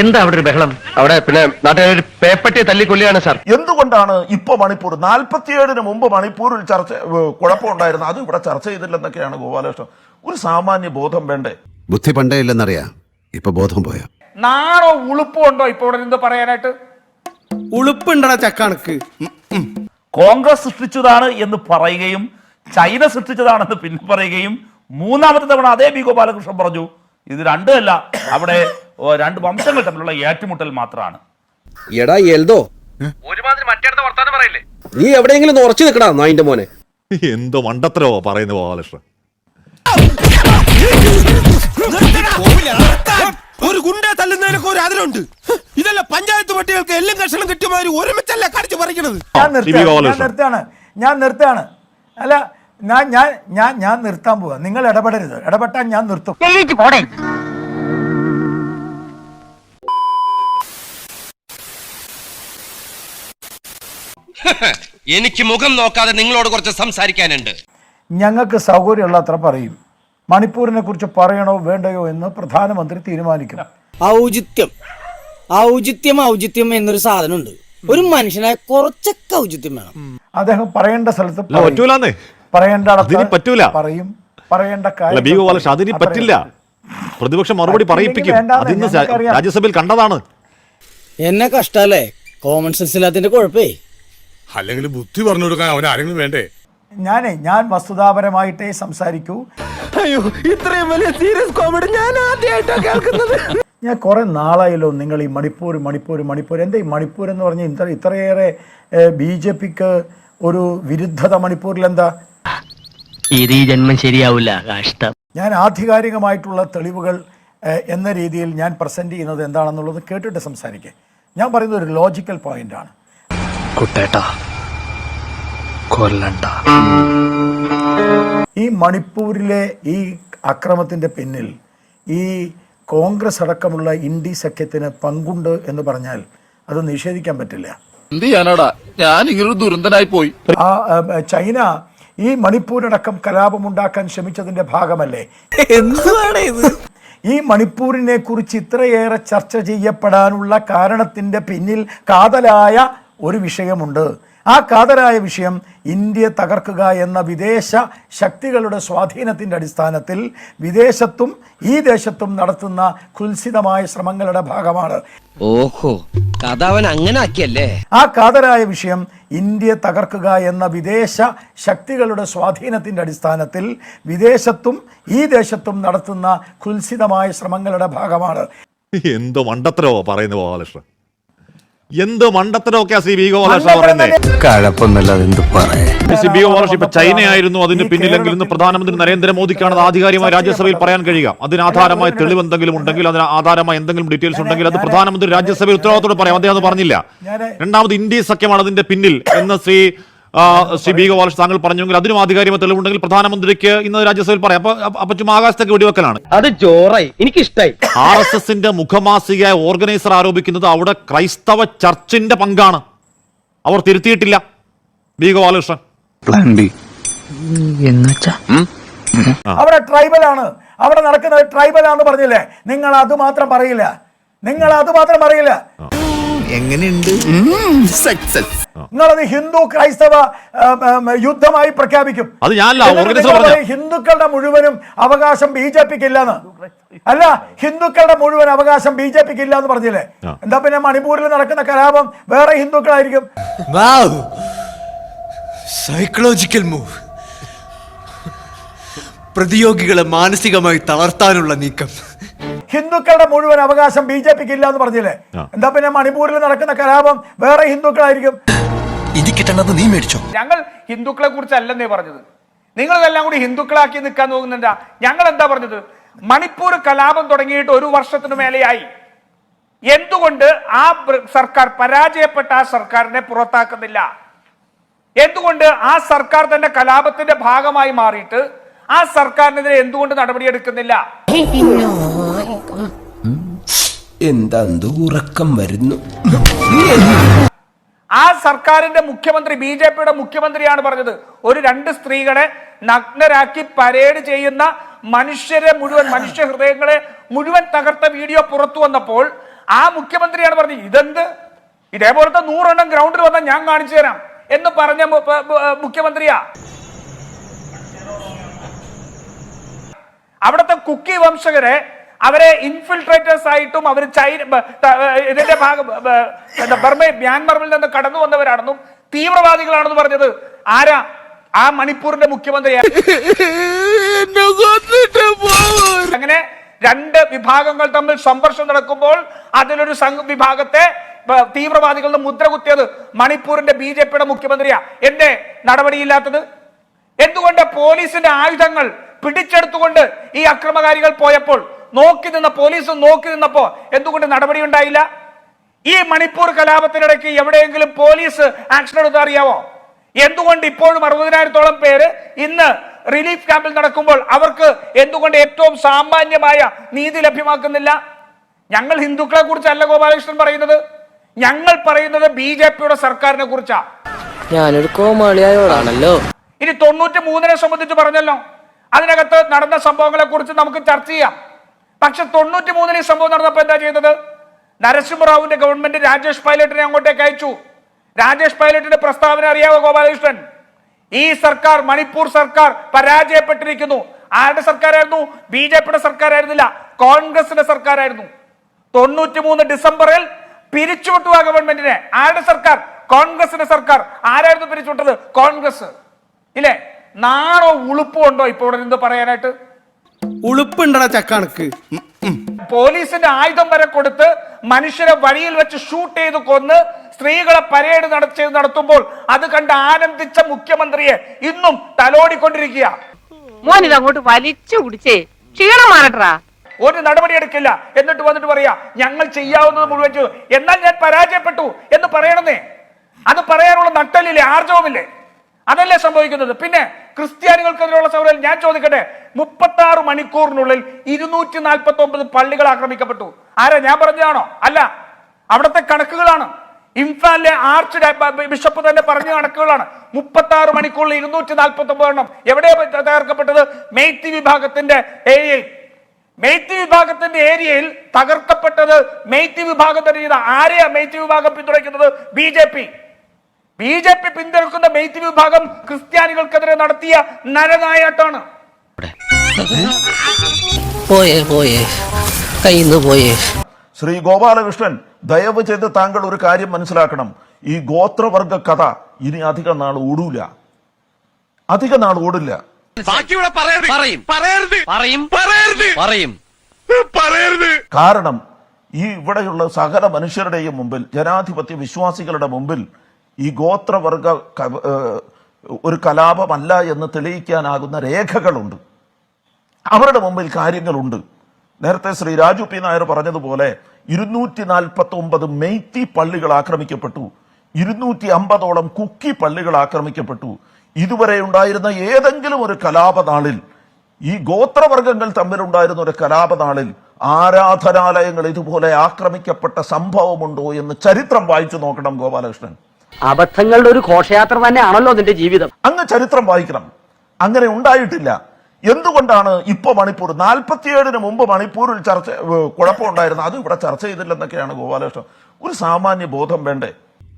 എന്താ അവിടെ ഒരു ബഹളം? അവിടെ പിന്നെ നാട്ടുകാർ പേപ്പട്ടിയെ തല്ലിക്കൊല്ലിയാണ് സാർ. എന്തുകൊണ്ടാണ് ഇപ്പൊ മണിപ്പൂർ? നാൽപ്പത്തിയേഴിന് മുമ്പ് മണിപ്പൂരിൽ ചർച്ച കുഴപ്പമുണ്ടായിരുന്നു അത് ഇവിടെ ചർച്ച ചെയ്തില്ലെന്നൊക്കെയാണ് ഗോപാലകൃഷ്ണൻ. ഒരു സാമാന്യ ബോധം വേണ്ടേ? ബുദ്ധി പണ്ടേ ഇല്ലെന്നറിയാം. ഇപ്പൊ ബോധം പോയാ. നാണോ ഉളുപ്പുണ്ടോ ഇപ്പൊ ഇവിടെ നിന്ന് പറയാനായിട്ട്? ഉളുപ്പുണ്ടടാ ചക്കണക്ക്. കോൺഗ്രസ് സൃഷ്ടിച്ചതാണ് എന്ന് പറയുകയും ചൈന സൃഷ്ടിച്ചതാണെന്ന് പിന്നെ പറയുകയും മൂന്നാമത്തെ തവണ അതേ ബി ഗോപാലകൃഷ്ണൻ പറഞ്ഞു. ഇത് രണ്ടല്ല. അവിടെ രണ്ട് വംശങ്ങൾ തമ്മിലുള്ള ഏറ്റുമുട്ടൽ മാത്രമാണ് എടാ എൽദോ. നീ എവിടെയെങ്കിലും ഉറച്ചു നിൽക്കടാ നായിന്റെ മോനെ. എന്തോ മണ്ടത്തരോ പറയുന്ന ബാലകൃഷ്ണൻ ഒരു ഗുണ്ടെ തല്ലുന്നതിനൊക്കെ ഒരു അതിലുണ്ട് ഇതല്ല പഞ്ചായത്ത് പട്ടികൾക്ക് എല്ലാം കഷണം കിട്ടിയമാതിരി ഒരുമിച്ചല്ല കടിച്ചു പറിക്കണത്? ഞാൻ. നിർത്തുകയാണ് ഞാൻ നിർത്തുകയാണ് അല്ല ഞാൻ ഞാൻ ഞാൻ ഞാൻ നിർത്താൻ പോവാ. നിങ്ങൾ ഇടപെടരുത്. ഇടപെട്ടാൽ ഞാൻ നിർത്തും. എനിക്ക് മുഖം നോക്കാതെ നിങ്ങളോട് കുറച്ച് സംസാരിക്കാനുണ്ട്. ഞങ്ങൾക്ക് സൗകര്യമുള്ള അത്ര പറയും. മണിപ്പൂരിനെ കുറിച്ച് പറയണോ വേണ്ടയോ എന്ന് പ്രധാനമന്ത്രി തീരുമാനിക്കും. ഔചിത്യം. ഔചിത്യം ഔചിത്യം എന്നൊരു സാധനമുണ്ട്. ഒരു മനുഷ്യനെ കുറച്ചൊക്കെ ഔചിത്യം വേണം. അദ്ദേഹം പറയേണ്ട സ്ഥലത്ത്. പറ്റൂലെന്നേ. പറയേണ്ട പറ്റൂല. പറയും. പറയേണ്ട കാര്യം അതിന് പറ്റില്ല. പ്രതിപക്ഷം മറുപടി പറയിപ്പിക്കും. അതിന്ന്. രാജ്യസഭയിൽ കണ്ടതാണ്. എന്നെ കഷ്ടല്ലേ? കോമൺ സെൻസ് ഇല്ലാത്തിന്റെ കുഴപ്പേ. അല്ലെങ്കിൽ ബുദ്ധി പറഞ്ഞു കൊടുക്കാൻ അവൻ ആരെങ്കിലും വേണ്ടേ? ഞാനേ ഞാൻ വസ്തുതാപരമായിട്ടേ സംസാരിക്കൂ. അയ്യോ ഇത്രയും വലിയ സീരിയസ് കോമഡി ഞാൻ ആദ്യമായിട്ടാണ് കേൾക്കുന്നത്. ഞാൻ കുറെ നാളായല്ലോ നിങ്ങൾ ഈ മണിപ്പൂർ മണിപ്പൂർ മണിപ്പൂർ എന്താ ഈ മണിപ്പൂർ എന്ന് പറഞ്ഞ ഇത്ര ഇത്രയേറെ ബി ജെ പിക്ക് ഒരു വിരുദ്ധത മണിപ്പൂരിൽ എന്താ? ഇത് ഈ ജന്മം ശരിയാവില്ല കഷ്ടം. ഞാൻ ആധികാരികമായിട്ടുള്ള തെളിവുകൾ എന്ന രീതിയിൽ ഞാൻ പ്രസന്റ് ചെയ്യുന്നത് എന്താണെന്നുള്ളത് കേട്ടിട്ട് സംസാരിക്കേ. ഞാൻ പറയുന്നത് ഒരു ലോജിക്കൽ പോയിന്റാണ് കുട്ടേട്ടാ കൊല്ലണ്ട. ഈ മണിപ്പൂരിലെ ഈ അക്രമത്തിന്റെ പിന്നിൽ ഈ കോൺഗ്രസ് അടക്കമുള്ള ഇന്ത്യ സഖ്യത്തിന് പങ്കുണ്ട് എന്ന് പറഞ്ഞാൽ അത് നിഷേധിക്കാൻ പറ്റില്ല. എന്ത് ചെയ്യാനാടാ? ഞാൻ ഇങ്ങനൊരു ദുരന്തനായി പോയി. ആ ചൈന ഈ മണിപ്പൂരടക്കം കലാപമുണ്ടാക്കാൻ ശ്രമിച്ചതിന്റെ ഭാഗമല്ലേ? എന്താണ് ഇത്? ഈ മണിപ്പൂരിനെ കുറിച്ച് ഇത്രയേറെ ചർച്ച ചെയ്യപ്പെടാനുള്ള കാരണത്തിന്റെ പിന്നിൽ കാതലായ ഒരു വിഷയമുണ്ട്. ആ കാതലായ വിഷയം ഇന്ത്യ തകർക്കുക എന്ന വിദേശ ശക്തികളുടെ സ്വാധീനത്തിന്റെ അടിസ്ഥാനത്തിൽ വിദേശത്തും ഈ ദേശത്തും നടത്തുന്ന കുൽസിതമായ ശ്രമങ്ങളുടെ ഭാഗമാണ്. ഓഹോ കഥാവൻ അങ്ങനെ ആക്കിയല്ലേ? ആ കാതലായ വിഷയം ഇന്ത്യ തകർക്കുക എന്ന വിദേശ ശക്തികളുടെ സ്വാധീനത്തിന്റെ അടിസ്ഥാനത്തിൽ വിദേശത്തും ഈ ദേശത്തും നടത്തുന്ന കുൽസിതമായ ശ്രമങ്ങളുടെ ഭാഗമാണ്. എന്തോ മണ്ടത്തരവോ പറയുന്നു ഗോപാലകൃഷ്ണൻ എന്ത് മണ്ടത്തരോ ഒക്കെയാ ശ്രീ ബി ഗോപാലകൃഷ്ണൻ പറയുന്നത് ശ്രീ ബി ഗോപാലകൃഷ്ണൻ ഇപ്പൊ ചൈനയായിരുന്നു അതിന് പിന്നിലെങ്കിൽ ഇന്ന് പ്രധാനമന്ത്രി നരേന്ദ്രമോദിക്കാണ് അത് ആധികാരികമായി രാജ്യസഭയിൽ പറയാൻ കഴിയുക. അതിന് ആധാരമായ തെളിവ് എന്തെങ്കിലും ഉണ്ടെങ്കിൽ അതിന് ആധാരമായ എന്തെങ്കിലും ഡീറ്റെയിൽസ് ഉണ്ടെങ്കിൽ അത് പ്രധാനമന്ത്രി രാജ്യസഭയിൽ ഉത്തരവാദിത്തോടെ പറയാം. അദ്ദേഹം അത് പറഞ്ഞില്ല. രണ്ടാമത് ഇന്ത്യ സഖ്യമാണ് അതിന്റെ പിന്നിൽ എന്ന് ശ്രീ ശ്രീ ബി ഗോപാലകൃഷ്ണൻ താങ്കൾ പറഞ്ഞെങ്കിൽ അതിനും ആധികാരികമായ തെളിവുണ്ടെങ്കിൽ പ്രധാനമന്ത്രിക്ക് ഇന്ന് രാജ്യസഭയിൽ പറയാം. അപ്പൊ അപ്പൊ ചുമ്മാ ആകാശത്തേക്ക് വെടിവെക്കലാണ്. അത് ജോറായി. എനിക്കിഷ്ടായി. ആർ എസ് എസിന്റെ മുഖമാസികയായ ഓർഗനൈസർ ആരോപിക്കുന്നത് അവിടെ ക്രൈസ്തവ ചർച്ചിന്റെ പങ്കാണ്. അവർ തിരുത്തിയിട്ടില്ല. ബി ഗോപാലകൃഷ്ണൻ. Plan B. അവിടെ ട്രൈബൽ ആണ് അവിടെ നടക്കുന്നത് ട്രൈബൽ ആണെന്ന് പറഞ്ഞില്ലേ? നിങ്ങൾ അത് മാത്രം പറയില്ല. നിങ്ങൾ അത് മാത്രം പറയില്ല. എങ്ങനെയുണ്ട്? സക്സസ് നിങ്ങളത് ഹിന്ദു ക്രൈസ്തവ യുദ്ധമായി പ്രഖ്യാപിക്കും. അത് ഞാനല്ല, ഓർഗനൈസർ പറഞ്ഞ. ഹിന്ദുക്കളുടെ മുഴുവനും അവകാശം ബി ജെ പിക്ക് ഇല്ലെന്ന് അല്ല ഹിന്ദുക്കളുടെ മുഴുവൻ അവകാശം ബി ജെ പിക്ക് ഇല്ല എന്ന് പറഞ്ഞില്ലേ എന്താ പിന്നെ മണിപ്പൂരിൽ നടക്കുന്ന കലാപം വേറെ ഹിന്ദുക്കളായിരിക്കും? സൈക്കോളജിക്കൽ മൂവ് പ്രതിയോഗികളെ മാനസികമായി തളർത്താനുള്ള നീക്കം. ഹിന്ദുക്കളുടെ മുഴുവൻ അവകാശം ബി ജെ പിക്ക് ഇല്ല എന്ന് പറഞ്ഞില്ലേ? എന്താ പിന്നെ മണിപ്പൂരിൽ നടക്കുന്ന കലാപം വേറെ ഹിന്ദുക്കളായിരിക്കും? നീ മേടിച്ചോ. ഞങ്ങൾ ഹിന്ദുക്കളെ കുറിച്ചല്ലെന്നേ പറഞ്ഞത്. നിങ്ങൾ ഇതെല്ലാം കൂടി ഹിന്ദുക്കളാക്കി നിൽക്കാൻ നോക്കുന്നുണ്ടാ? ഞങ്ങൾ എന്താ പറഞ്ഞത്? മണിപ്പൂർ കലാപം തുടങ്ങിയിട്ട് ഒരു വർഷത്തിനു മേലെയായി. എന്തുകൊണ്ട് ആ സർക്കാർ പരാജയപ്പെട്ട ആ സർക്കാരിനെ പുറത്താക്കുന്നില്ല? എന്തുകൊണ്ട് ആ സർക്കാർ തന്നെ കലാപത്തിന്റെ ഭാഗമായി മാറിയിട്ട് ആ സർക്കാരിനെതിരെ എന്തുകൊണ്ട് നടപടിയെടുക്കുന്നില്ല? എന്താ ഉറക്കം വരുന്നു? ആ സർക്കാരിന്റെ മുഖ്യമന്ത്രി ബി ജെ പിയുടെ മുഖ്യമന്ത്രിയാണ് പറഞ്ഞത്. ഒരു രണ്ട് സ്ത്രീകളെ നഗ്നരാക്കി പരേഡ് ചെയ്യുന്ന മനുഷ്യരെ മുഴുവൻ മനുഷ്യ ഹൃദയങ്ങളെ മുഴുവൻ തകർത്ത വീഡിയോ പുറത്തു വന്നപ്പോൾ ആ മുഖ്യമന്ത്രിയാണ് പറഞ്ഞത് ഇതെന്ത്? ഇതേപോലത്തെ നൂറെണ്ണം ഗ്രൗണ്ടിൽ വന്നാൽ ഞാൻ കാണിച്ചു തരാം എന്ന് പറഞ്ഞ മുഖ്യമന്ത്രിയാ. അവിടുത്തെ കുക്കി വംശകരെ അവരെ ഇൻഫിൽട്രേറ്റേഴ്സ് ആയിട്ടും അവർ ചൈന ഇതിന്റെ ഭാഗം ബർമയിൽ എന്താ ബർമ മ്യാൻമറിൽ നിന്ന് കടന്നു വന്നവരാണെന്നും തീവ്രവാദികളാണെന്ന് പറഞ്ഞത് ആരാ? ആ മണിപ്പൂരിന്റെ മുഖ്യമന്ത്രി അങ്ങനെ രണ്ട് വിഭാഗങ്ങൾ തമ്മിൽ സംഘർഷം നടക്കുമ്പോൾ അതിലൊരു സംഘ വിഭാഗത്തെ തീവ്രവാദികളുടെ മുദ്ര കുത്തിയത് മണിപ്പൂരിന്റെ ബി ജെ പിയുടെ മുഖ്യമന്ത്രിയാ. എന്റെ നടപടിയില്ലാത്തത്? എന്തുകൊണ്ട് പോലീസിന്റെ ആയുധങ്ങൾ പിടിച്ചെടുത്തുകൊണ്ട് ഈ അക്രമകാരികൾ പോയപ്പോൾ നോക്കി നിന്ന പോലീസ് നോക്കി നിന്നപ്പോ എന്തുകൊണ്ട് നടപടി ഉണ്ടായില്ല ഈ മണിപ്പൂർ കലാപത്തിനിടയ്ക്ക് എവിടെയെങ്കിലും പോലീസ് ആക്ഷൻ എടുത്താൽ അറിയാവോ? എന്തുകൊണ്ട് ഇപ്പോഴും അറുപതിനായിരത്തോളം പേര് ഇന്ന് റിലീഫ് ക്യാമ്പിൽ നടക്കുമ്പോൾ അവർക്ക് എന്തുകൊണ്ട് ഏറ്റവും സാമാന്യമായ നീതി ലഭ്യമാക്കുന്നില്ല? ഞങ്ങൾ ഹിന്ദുക്കളെ കുറിച്ചല്ല ഗോപാലകൃഷ്ണൻ പറയുന്നത്. ഞങ്ങൾ പറയുന്നത് ബി ജെ പിയുടെ സർക്കാരിനെ കുറിച്ചാണ് ഞാനൊരു കോമാളിയായോടാണല്ലോ. ഇനി തൊണ്ണൂറ്റി മൂന്നിനെ സംബന്ധിച്ച് പറഞ്ഞല്ലോ. അതിനകത്ത് നടന്ന സംഭവങ്ങളെ കുറിച്ച് നമുക്ക് ചർച്ച ചെയ്യാം. പക്ഷെ തൊണ്ണൂറ്റി മൂന്നിൽ ഈ സംഭവം നടന്നപ്പോൾ എന്താ ചെയ്തത്? നരസിംഹറാവുവിന്റെ ഗവൺമെന്റ് രാജേഷ് പൈലറ്റിനെ അങ്ങോട്ടേക്ക് അയച്ചു. രാജേഷ് പൈലറ്റിന്റെ പ്രസ്താവന അറിയാവോ ഗോപാലകൃഷ്ണൻ? ഈ സർക്കാർ മണിപ്പൂർ സർക്കാർ പരാജയപ്പെട്ടിരിക്കുന്നു. ആരുടെ സർക്കാരായിരുന്നു? ബി ജെ പിയുടെ സർക്കാരായിരുന്നില്ല. കോൺഗ്രസിന്റെ സർക്കാരായിരുന്നു. തൊണ്ണൂറ്റി മൂന്ന് ഡിസംബറിൽ പിരിച്ചുവിട്ടു ആ ഗവൺമെന്റിനെ. ആരുടെ സർക്കാർ? കോൺഗ്രസിന്റെ സർക്കാർ. ആരായിരുന്നു പിരിച്ചുവിട്ടത്? കോൺഗ്രസ്. ഇല്ലേ? നാണോ ഉളുപ്പും ഉണ്ടോ ഇപ്പൊ ഇവിടെ നിന്ന് പറയാനായിട്ട്? ഉളുപ്പുണ്ടടാ ചക്കണക്ക്. പോലീസിന്റെ ആയുധം വരെ കൊടുത്ത് മനുഷ്യരെ വഴിയിൽ വെച്ച് ഷൂട്ട് ചെയ്ത് കൊന്ന് സ്ത്രീകളെ പരേഡ് നടത്തി നടത്തുമ്പോൾ അത് കണ്ട് ആനന്ദിച്ച മുഖ്യമന്ത്രിയെ ഇന്നും തലോടിക്കൊണ്ടിരിക്കുക. മോനിത് അങ്ങോട്ട് വലിച്ചു കുടിച്ചേ ക്ഷീണം മാറട്ടാ ഒരു നടപടി എടുക്കില്ല. എന്നിട്ട് വന്നിട്ട് പറയാ ഞങ്ങൾ ചെയ്യാവുന്നത് മുഴുവൻ ചെയ്തു. എന്നാൽ ഞാൻ പരാജയപ്പെട്ടു എന്ന് പറയണമെന്നേ അത് പറയാനുള്ള നട്ടലില്ലേ ആർജവുമില്ലേ? അതല്ലേ സംഭവിക്കുന്നത്. പിന്നെ ക്രിസ്ത്യാനികൾക്കെതിരെയുള്ള സമരം ഞാൻ ചോദിക്കട്ടെ? മുപ്പത്തി ആറ് മണിക്കൂറിനുള്ളിൽ ഇരുന്നൂറ്റി നാൽപ്പത്തി ഒമ്പത് പള്ളികൾ ആക്രമിക്കപ്പെട്ടു. ആരാ? ഞാൻ പറഞ്ഞതാണോ? അല്ല. അവിടുത്തെ കണക്കുകളാണ്. ഇംഫാലിലെ ആർച്ച് ബിഷപ്പ് തന്നെ പറഞ്ഞ കണക്കുകളാണ്. മുപ്പത്തി ആറ് മണിക്കൂറിൽ ഇരുന്നൂറ്റി നാൽപ്പത്തി ഒമ്പത് എണ്ണം എവിടെ തകർക്കപ്പെട്ടത്? മെയ്ത്തി വിഭാഗത്തിന്റെ ഏരിയയിൽ. മെയ്ത്തി വിഭാഗത്തിന്റെ ഏരിയയിൽ തകർക്കപ്പെട്ടത് മെയ്ത്തി വിഭാഗത്തിന്റെ ആരെയാ മെയ്ത്തി വിഭാഗം പിന്തുണയ്ക്കുന്നത്? B J P. B J P പിന്തുണക്കുന്ന മെയ്ത്ത് വിഭാഗം ക്രിസ്ത്യാനികൾക്കെതിരെ നടത്തിയ നരനായാട്ടാണ് പോയേ പോയേ. കയ്യിന്ന് പോയേ. ശ്രീ ഗോപാലകൃഷ്ണൻ ദയവ് ചെയ്ത് താങ്കൾ ഒരു കാര്യം മനസ്സിലാക്കണം. ഈ ഗോത്രവർഗ കഥ ഇനി അധിക നാൾ ഓടൂല. അധിക നാൾ ഓടില്ല. ബാക്കിയുള്ള പറയരുത്. പറയും. പറയരുത്. പറയും. പറയരുത്. പറയും. പറയരുത്. കാരണം ഈ ഇവിടെയുള്ള സകല മനുഷ്യരുടെയും മുമ്പിൽ ജനാധിപത്യ വിശ്വാസികളുടെ മുമ്പിൽ ഈ ഗോത്രവർഗ ഒരു കലാപമല്ല എന്ന് തെളിയിക്കാനാകുന്ന രേഖകളുണ്ട്. അവരുടെ മുമ്പിൽ കാര്യങ്ങളുണ്ട്. നേരത്തെ ശ്രീ രാജു പി നായർ പറഞ്ഞതുപോലെ ഇരുന്നൂറ്റി നാൽപ്പത്തി ഒമ്പത് മെയ്ത്തി പള്ളികൾ ആക്രമിക്കപ്പെട്ടു. ഇരുന്നൂറ്റി അമ്പതോളം കുക്കി പള്ളികൾ ആക്രമിക്കപ്പെട്ടു. ഇതുവരെ ഉണ്ടായിരുന്ന ഏതെങ്കിലും ഒരു കലാപനാളിൽ ഈ ഗോത്രവർഗങ്ങൾ തമ്മിലുണ്ടായിരുന്ന ഒരു കലാപനാളിൽ ആരാധനാലയങ്ങൾ ഇതുപോലെ ആക്രമിക്കപ്പെട്ട സംഭവമുണ്ടോ എന്ന് ചരിത്രം വായിച്ചു നോക്കണം ഗോപാലകൃഷ്ണൻ. അബദ്ധങ്ങളുടെ ഒരു ഘോഷയാത്ര തന്നെയാണല്ലോ നിന്റെ ജീവിതം. അങ്ങ് ചരിത്രം വായിക്കണം. അങ്ങനെ ഉണ്ടായിട്ടില്ല. എന്തുകൊണ്ടാണ് ഇപ്പൊ മണിപ്പൂർ? നാൽപ്പത്തിയേഴിന് മുമ്പ് മണിപ്പൂരിൽ ചർച്ച കുഴപ്പമുണ്ടായിരുന്നു. അത് ഇവിടെ ചർച്ച ചെയ്തില്ലെന്നൊക്കെയാണ് ഗോപാലകൃഷ്ണൻ. ഒരു സാമാന്യ ബോധം വേണ്ടേ?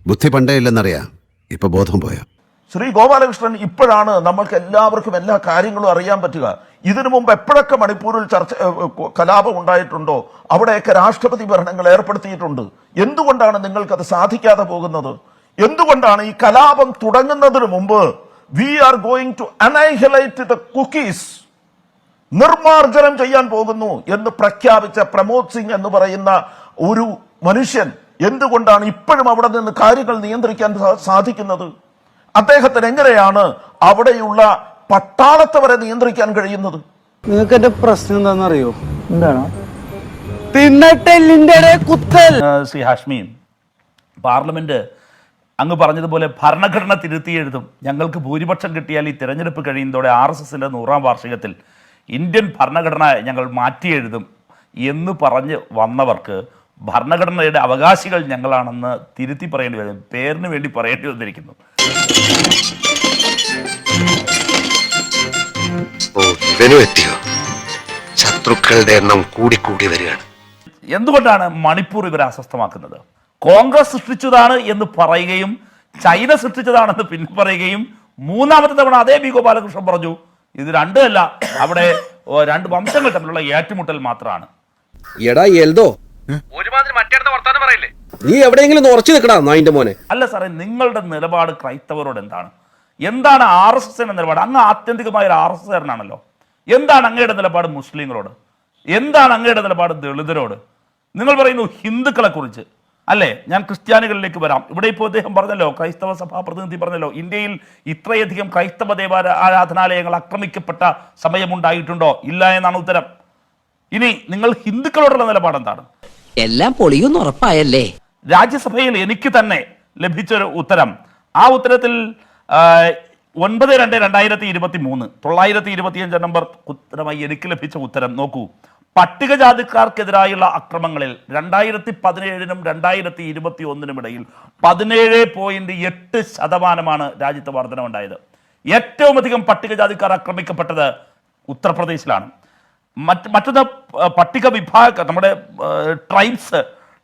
ബുദ്ധി പണ്ടേ ഇല്ലെന്നറിയാം. ഇപ്പൊ ബോധം പോയാ. ശ്രീ ഗോപാലകൃഷ്ണൻ ഇപ്പോഴാണ് നമ്മൾക്ക് എല്ലാവർക്കും എല്ലാ കാര്യങ്ങളും അറിയാൻ പറ്റുക. ഇതിനു മുമ്പ് എപ്പോഴൊക്കെ മണിപ്പൂരിൽ ചർച്ച കലാപം ഉണ്ടായിട്ടുണ്ടോ? അവിടെയൊക്കെ രാഷ്ട്രപതി ഭരണങ്ങൾ ഏർപ്പെടുത്തിയിട്ടുണ്ട്. എന്തുകൊണ്ടാണ് നിങ്ങൾക്കത് സാധിക്കാതെ പോകുന്നത്? എന്തുകൊണ്ടാണ് ഈ കലാപം തുടങ്ങുന്നതിന് മുമ്പ് we are going to annihilate the Kukis നിർമാർജനം ചെയ്യാൻ പോകുന്നു എന്ന് പ്രഖ്യാപിച്ച പ്രമോദ് സിംഗ് എന്ന് പറയുന്ന ഒരു മനുഷ്യൻ എന്തുകൊണ്ടാണ് ഇപ്പോഴും അവിടെ നിന്ന് കാര്യങ്ങൾ നിയന്ത്രിക്കാൻ സാധിക്കുന്നത്? അദ്ദേഹത്തിന് എങ്ങനെയാണ് അവിടെയുള്ള പട്ടാളത്തെ വരെ നിയന്ത്രിക്കാൻ കഴിയുന്നത്? നിങ്ങൾക്ക് എന്റെ പ്രശ്നം എന്താണെന്നറിയോ? എന്താണ്? തിന്നട്ടെല്ലിന്റെ കുത്തൽ. ശ്രീ ഹാഷ്മീൻ പാർലമെന്റ് അങ്ങ് പറഞ്ഞതുപോലെ ഭരണഘടന തിരുത്തി എഴുതും ഞങ്ങൾക്ക് ഭൂരിപക്ഷം കിട്ടിയാൽ ഈ തിരഞ്ഞെടുപ്പ് കഴിയുന്നതോടെ ആർ എസ് എസിന്റെ നൂറാം വാർഷികത്തിൽ ഇന്ത്യൻ ഭരണഘടന ഞങ്ങൾ മാറ്റി എഴുതും എന്ന് പറഞ്ഞ് വന്നവർക്ക് ഭരണഘടനയുടെ അവകാശികൾ ഞങ്ങളാണെന്ന് തിരുത്തി പറയേണ്ടി വരും. പേരിന് വേണ്ടി പറയേണ്ടി വന്നിരിക്കുന്നു. ശത്രുക്കളുടെ എണ്ണം കൂടി വരികയാണ്. എന്തുകൊണ്ടാണ് മണിപ്പൂർ ഇവരെ അസ്വസ്ഥമാക്കുന്നത്? കോൺഗ്രസ് സൃഷ്ടിച്ചതാണ് എന്ന് പറയുകയും ചൈന സൃഷ്ടിച്ചതാണെന്ന് പിന്നെ പറയുകയും മൂന്നാമത്തെ തവണ അതേ ബി ഗോപാലകൃഷ്ണൻ പറഞ്ഞു ഇത് രണ്ടുമല്ല അവിടെ രണ്ട് വംശങ്ങൾ തമ്മിലുള്ള ഏറ്റുമുട്ടൽ മാത്രമാണ് എടാ എൽദോ. നീ എവിടെയെങ്കിലും ഉറച്ചു നിൽക്കടാ നായിന്റെ മോനെ. അല്ല സാറേ നിങ്ങളുടെ നിലപാട് ക്രൈസ്തവരോട് എന്താണ്? എന്താണ് ആർ എസ് എസിന്റെ നിലപാട്? അങ്ങ് ആത്യന്തികമായ ഒരു ആർ എസ് എസ്കാരനാണല്ലോ എന്താണ് അങ്ങയുടെ നിലപാട് മുസ്ലിങ്ങളോട്? എന്താണ് അങ്ങയുടെ നിലപാട് ദളിതരോട്? നിങ്ങൾ പറയുന്നു ഹിന്ദുക്കളെ കുറിച്ച് അല്ലേ? ഞാൻ ക്രിസ്ത്യാനികളിലേക്ക് വരാം. ഇവിടെ ഇപ്പോൾ അദ്ദേഹം പറഞ്ഞല്ലോ ക്രൈസ്തവ സഭാ പ്രതിനിധി പറഞ്ഞല്ലോ ഇന്ത്യയിൽ ഇത്രയധികം ക്രൈസ്തവ ദേവാല ആരാധനാലയങ്ങൾ ആക്രമിക്കപ്പെട്ട സമയമുണ്ടായിട്ടുണ്ടോ? ഇല്ല എന്നാണ് ഉത്തരം. ഇനി നിങ്ങൾ ഹിന്ദുക്കളോടുള്ള നിലപാടെന്താണ് എല്ലാം പൊളിയൊന്നും ഉറപ്പായല്ലേ? രാജ്യസഭയിൽ എനിക്ക് തന്നെ ലഭിച്ചൊരു ഉത്തരം. ആ ഉത്തരത്തിൽ ഒൻപത് രണ്ട് രണ്ടായിരത്തി ഇരുപത്തി മൂന്ന് തൊള്ളായിരത്തി ഇരുപത്തിയഞ്ച് നമ്പർ ഉത്തരമായി എനിക്ക് ലഭിച്ച ഉത്തരം. നോക്കൂ. പട്ടികജാതിക്കാർക്കെതിരായുള്ള അക്രമങ്ങളിൽ രണ്ടായിരത്തി പതിനേഴിനും രണ്ടായിരത്തി ഇരുപത്തി ഒന്നിനും ഇടയിൽ പതിനേഴ് പോയിന്റ് എട്ട് ശതമാനമാണ് രാജ്യത്ത് വർധനമുണ്ടായത് ഏറ്റവും അധികം പട്ടികജാതിക്കാർ ആക്രമിക്കപ്പെട്ടത് ഉത്തർപ്രദേശിലാണ്. മറ്റ് മറ്റൊന്ന് പട്ടിക വിഭാഗ നമ്മുടെ ട്രൈബ്സ്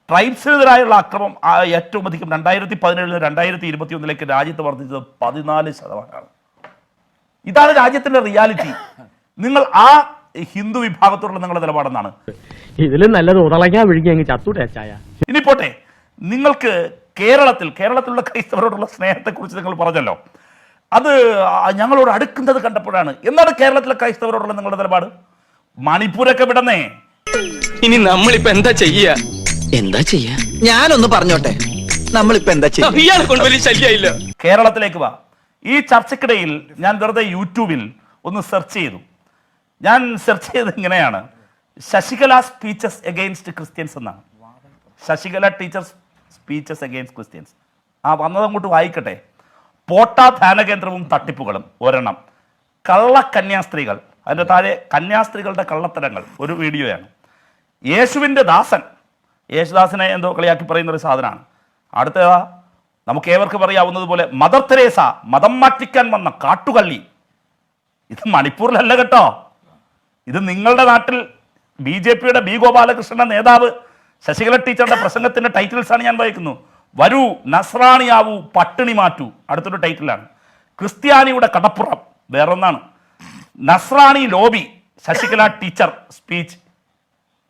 ട്രൈബ്സിനെതിരായുള്ള അക്രമം ഏറ്റവും അധികം രണ്ടായിരത്തി പതിനേഴിൽ രണ്ടായിരത്തി ഇരുപത്തി ഒന്നിലേക്ക് രാജ്യത്ത് വർദ്ധിച്ചത് പതിനാല് ശതമാനമാണ്. ഇതാണ് രാജ്യത്തിന്റെ റിയാലിറ്റി. നിങ്ങൾ ആ ഹിന്ദു വിഭാഗത്തോടുള്ള നിങ്ങളുടെ നിലപാടെന്നാണ് ഇതിലും നല്ലത് ഉതളങ്ങാ വിഴുങ്ങി അങ്ങ് ചത്തൂടെ ചായ ഇനി പോട്ടെ നിങ്ങൾക്ക് കേരളത്തിൽ കേരളത്തിലുള്ള ക്രൈസ്തവരോടുള്ള സ്നേഹത്തെക്കുറിച്ച് നിങ്ങൾ പറഞ്ഞല്ലോ. അത് ഞങ്ങളോട് അടുക്കുന്നത് കണ്ടപ്പോഴാണ്. എന്നാണ് കേരളത്തിലെ ക്രൈസ്തവരോടുള്ള നിങ്ങളുടെ നിലപാട്? മണിപ്പൂരൊക്കെ വിടന്നേ ഇനി നമ്മളിപ്പോ എന്താ ചെയ്യ? എന്താ ചെയ്യ? ഞാനൊന്ന് പറഞ്ഞോട്ടെ. നമ്മളിപ്പോ എന്താ കേരളത്തിലേക്ക് വാ. ഈ ചർച്ചക്കിടയിൽ ഞാൻ വെറുതെ യൂട്യൂബിൽ ഒന്ന് സെർച്ച് ചെയ്തു. ഞാൻ സെർച്ച് ചെയ്തത് ഇങ്ങനെയാണ്. ശശികല സ്പീച്ചസ് എഗെയിൻസ്റ്റ് ക്രിസ്ത്യൻസ് എന്നാണ്. Sasikala teacher speeches against Christians ആ വന്നത് അങ്ങോട്ട് വായിക്കട്ടെ. പോട്ട ധ്യാനകേന്ദ്രവും തട്ടിപ്പുകളും ഒരെണ്ണം. കള്ള കന്യാസ്ത്രീകൾ അതിന്റെ താഴെ കന്യാസ്ത്രീകളുടെ കള്ളത്തരങ്ങൾ ഒരു വീഡിയോയാണ്. യേശുവിന്റെ ദാസൻ. യേശുദാസനെ എന്തോ കളിയാക്കി പറയുന്ന ഒരു സാധനമാണ് അടുത്തതാ നമുക്ക് ഏവർക്കും അറിയാവുന്നത് പോലെ മദർ തെരേസ മതം മാറ്റിക്കാൻ വന്ന കാട്ടുകള്ളി. ഇത് മണിപ്പൂരിലല്ല കേട്ടോ. ഇത് നിങ്ങളുടെ നാട്ടിൽ ബി ജെ പിയുടെ ബി ഗോപാലകൃഷ്ണന്റെ നേതാവ് ശശികല ടീച്ചറുടെ പ്രസംഗത്തിന്റെ ടൈറ്റിൽസ് ആണ് ഞാൻ വായിക്കുന്നു. വരൂ നസ്രാണിയാവൂ പട്ടിണി മാറ്റൂ. അടുത്തൊരു ടൈറ്റിലാണ്. ക്രിസ്ത്യാനിയുടെ കടപ്പുറം വേറൊന്നാണ്. നസ്രാണി ലോബി ശശികല ടീച്ചർ സ്പീച്ച്.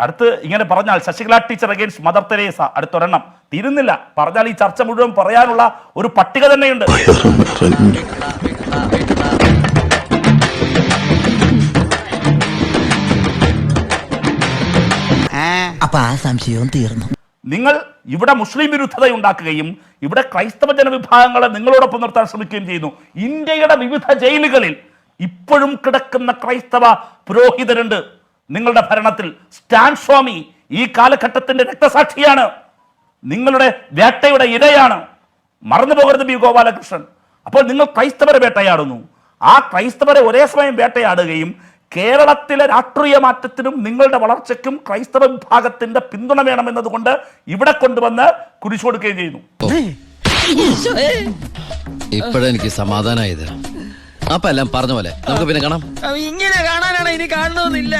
അടുത്ത് ഇങ്ങനെ പറഞ്ഞാൽ Sasikala teacher against Mother Teresa അടുത്തൊരെണ്ണം. തീരുന്നില്ല. പറഞ്ഞാൽ ഈ ചർച്ച മുഴുവൻ പറയാനുള്ള ഒരു പട്ടിക തന്നെയുണ്ട്. അപ്പൊ ആ സംശയവും തീർന്നു. നിങ്ങൾ ഇവിടെ മുസ്ലിം വിരുദ്ധത ഉണ്ടാക്കുകയും ഇവിടെ ക്രൈസ്തവ ജനവിഭാഗങ്ങളെ നിങ്ങളോടൊപ്പം നിർത്താൻ ശ്രമിക്കുകയും ചെയ്യുന്നു. ഇന്ത്യയുടെ വിവിധ ജയിലുകളിൽ ഇപ്പോഴും കിടക്കുന്ന ക്രൈസ്തവ പുരോഹിതരുണ്ട്. നിങ്ങളുടെ ഭരണത്തിൽ സ്റ്റാൻ സ്വാമി ഈ കാലഘട്ടത്തിന്റെ രക്തസാക്ഷിയാണ്. നിങ്ങളുടെ വേട്ടയുടെ ഇരയാണ്. മറന്നു പോകരുത് ബി ഗോപാലകൃഷ്ണൻ. അപ്പോൾ നിങ്ങൾ ക്രൈസ്തവരെ വേട്ടയാടുന്നു. ആ ക്രൈസ്തവരെ ഒരേ സമയം വേട്ടയാടുകയും കേരളത്തിലെ രാഷ്ട്രീയ മാറ്റത്തിനും നിങ്ങളുടെ വളർച്ചയ്ക്കും ക്രൈസ്തവ വിഭാഗത്തിന്റെ പിന്തുണ വേണമെന്നതുകൊണ്ട് ഇവിടെ കൊണ്ടുവന്ന് കുരിശു കൊടുക്കുകയും ചെയ്യുന്നു. ഇപ്പോഴെനിക്ക് സമാധാനായത്. അപ്പൊ എല്ലാം പറഞ്ഞ പോലെ. നമുക്ക് പിന്നെ കാണാം. ഇങ്ങനെ കാണാനാണ് ഇനി കാണണമെന്നില്ല